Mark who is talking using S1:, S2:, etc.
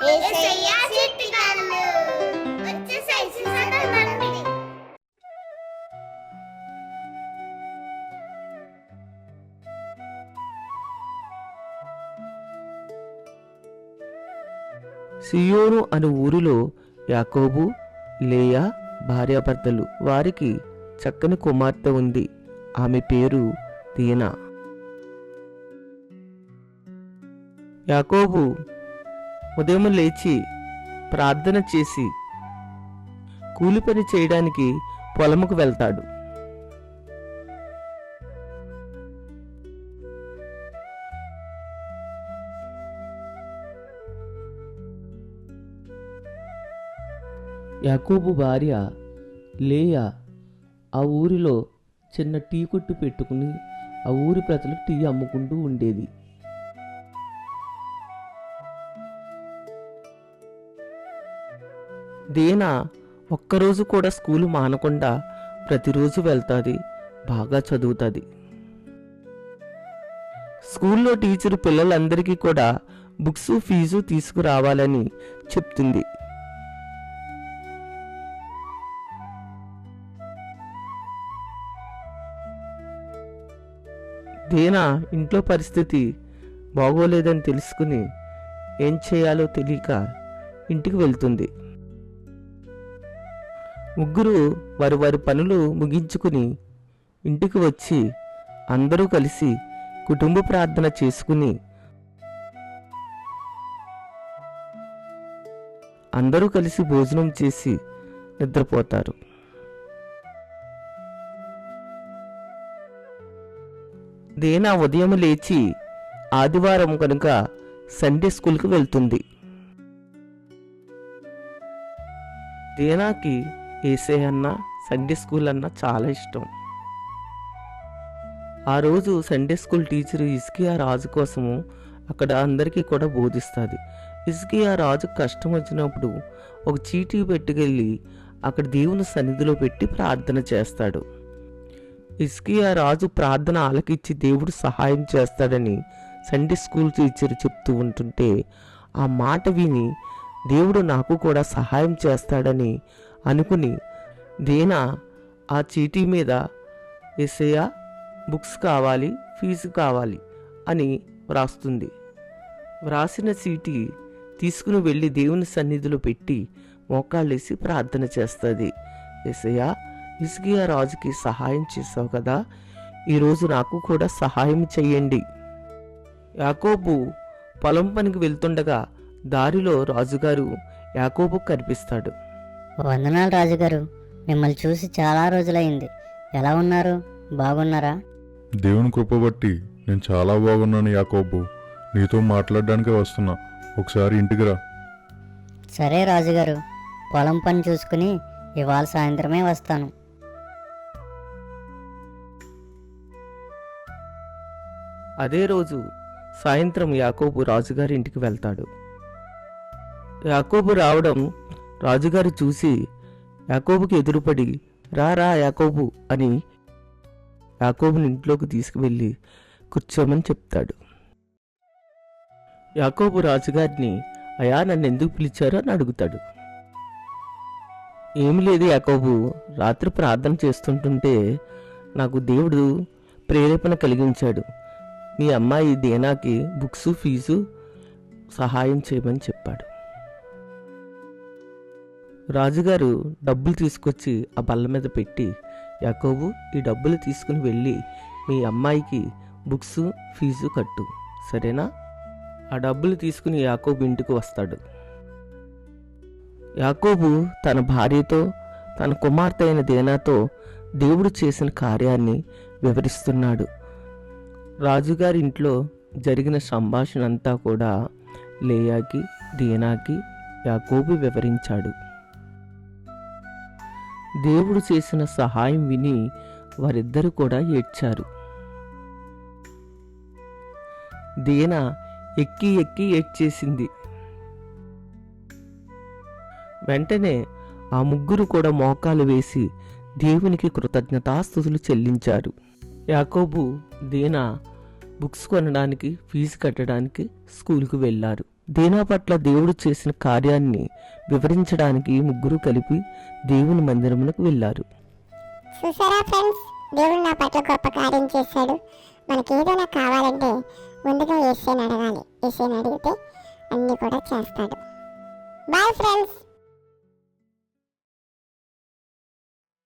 S1: సియోను అను ఊరిలో యాకోబు లేయా భార్యాభర్తలు వారికి చక్కని కుమార్తె ఉంది. ఆమె పేరు తీనా. యాకోబు ఉదయం లేచి ప్రార్థన చేసి కూలి పని చేయడానికి పొలముకు వెళ్తాడు. యాకూబు భార్య లేయా ఆ ఊరిలో చిన్న టీ కొట్టు పెట్టుకుని ఆ ఊరి ప్రజలకు టీ అమ్ముకుంటూ ఉండేది. దీనా? ఒక్కరోజు కూడా స్కూలు మానకుండా ప్రతిరోజు వెళ్తుంది బాగా చదువుతుంది. స్కూల్లో టీచర్ పిల్లలందరికీ కూడా బుక్స్ ఫీజు తీసుకురావాలని చెప్తుంది. దీనా ఇంట్లో పరిస్థితి బాగోలేదని తెలుసుకుని ఏం చేయాలో తెలియక ఇంటికి వెళ్తుంది. ముగ్గురు వారి వారి పనులు ముగించుకుని ఇంటికి వచ్చి అందరూ కలిసి కుటుంబ ప్రార్థన చేసుకుని అందరూ కలిసి భోజనం చేసి నిద్రపోతారు. దేనా ఉదయం లేచి ఆదివారం కనుక సండే స్కూల్కి వెళ్తుంది. దేనాకి ఏసే అన్న సండే స్కూల్ అన్న చాలా ఇష్టం. ఆ రోజు సండే స్కూల్ టీచర్ ఇస్కియా రాజు కోసము అక్కడ అందరికీ కూడా బోధిస్తుంది. ఇస్కియా రాజు కష్టం వచ్చినప్పుడు ఒక చీటీ పెట్టుకెళ్ళి అక్కడ దేవుని సన్నిధిలో పెట్టి ప్రార్థన చేస్తాడు. ఇస్కియా రాజు ప్రార్థన ఆలకిచ్చి దేవుడు సహాయం చేస్తాడని సండే స్కూల్ టీచర్ చెప్తూ ఉంటుంటే ఆ మాట విని దేవుడు నాకు కూడా సహాయం చేస్తాడని అనుకుని దేనా ఆ చీటీ మీద ఎస్ఏయా బుక్స్ కావాలి ఫీజు కావాలి అని వ్రాస్తుంది. వ్రాసిన చీటీ తీసుకుని వెళ్ళి దేవుని సన్నిధిలో పెట్టి మోకాళ్ళేసి ప్రార్థన చేస్తుంది. ఎసయ్య ఇసుగియా రాజుకి సహాయం చేసావు కదా ఈరోజు నాకు కూడా సహాయం చెయ్యండి. యాకోబు పొలం పనికి వెళ్తుండగా దారిలో రాజుగారు యాకోబు కనిపిస్తాడు.
S2: వందనాలు రాజుగారు. మిమ్మల్ని చూసి చాలా రోజులైంది. ఎలా ఉన్నారు? బాగున్నారా?
S3: దేవుని కృప బట్టి నేను చాలా బాగున్నాను యాకోబు. నీతో మాట్లాడడానికే వస్తున్నా. ఒకసారి ఇంటికి రా.
S2: సరే రాజుగారు. పొలం పని చూసుకుని ఇవాళ సాయంత్రమే వస్తాను.
S1: అదే రోజు సాయంత్రం యాకోబు రాజుగారి ఇంటికి వెళ్తాడు. యాకోబు రావడం రాజుగారు చూసి యాకోబుకి ఎదురుపడి రా రా యాకోబు అని యాకోబుని ఇంట్లోకి తీసుకువెళ్ళి కూర్చోమని చెప్తాడు. యాకోబు రాజుగారిని అయా నన్ను ఎందుకు పిలిచారో? అని అడుగుతాడు. ఏమి లేదు యాకోబు రాత్రి ప్రార్థన చేస్తుంటుంటే నాకు దేవుడు ప్రేరేపణ కలిగించాడు. మీ అమ్మాయి దేనాకి బుక్స్ ఫీజు సహాయం చేయమని చెప్పాడు. రాజుగారు డబ్బులు తీసుకొచ్చి ఆ బల్ల మీద పెట్టి యాకోబు ఈ డబ్బులు తీసుకుని వెళ్ళి మీ అమ్మాయికి బుక్స్ ఫీజు కట్టు సరేనా? ఆ డబ్బులు తీసుకుని యాకోబు ఇంటికి వస్తాడు. యాకోబు తన భార్యతో తన కుమార్తె అయిన దేనాతో దేవుడు చేసిన కార్యాన్ని వివరిస్తున్నాడు. రాజుగారి ఇంట్లో జరిగిన సంభాషణ అంతా కూడా లేయాకి దీనాకి యాకోబు వివరించాడు. దేవుడు చేసిన సహాయం విని వారిద్దరు కూడా ఏడ్చారు. దీన ఎక్కి ఎక్కి ఏడ్చేసింది. వెంటనే ఆ ముగ్గురు కూడా మోకాలు వేసి దేవునికి కృతజ్ఞతాస్థుతులు చెల్లించారు. యాకోబు దీనా బుక్స్ కొనడానికి ఫీజు కట్టడానికి స్కూల్కి వెళ్ళారు. దీనా పట్ల దేవుడు చేసిన కార్యాన్ని వివరించడానికి ముగ్గురు కలిపి దేవుని మందిరములకు వెళ్ళారు.
S4: చూసారా ఫ్రెండ్స్? దేవుడు నా పట్ల గొప్ప కార్యం చేశాడు. మనకి ఏదైనా కావాలంటే ముందుగా ఏసీని అడగాలి. ఏసీని అడిగితే అన్నీ కూడా చేస్తాడు. Bye friends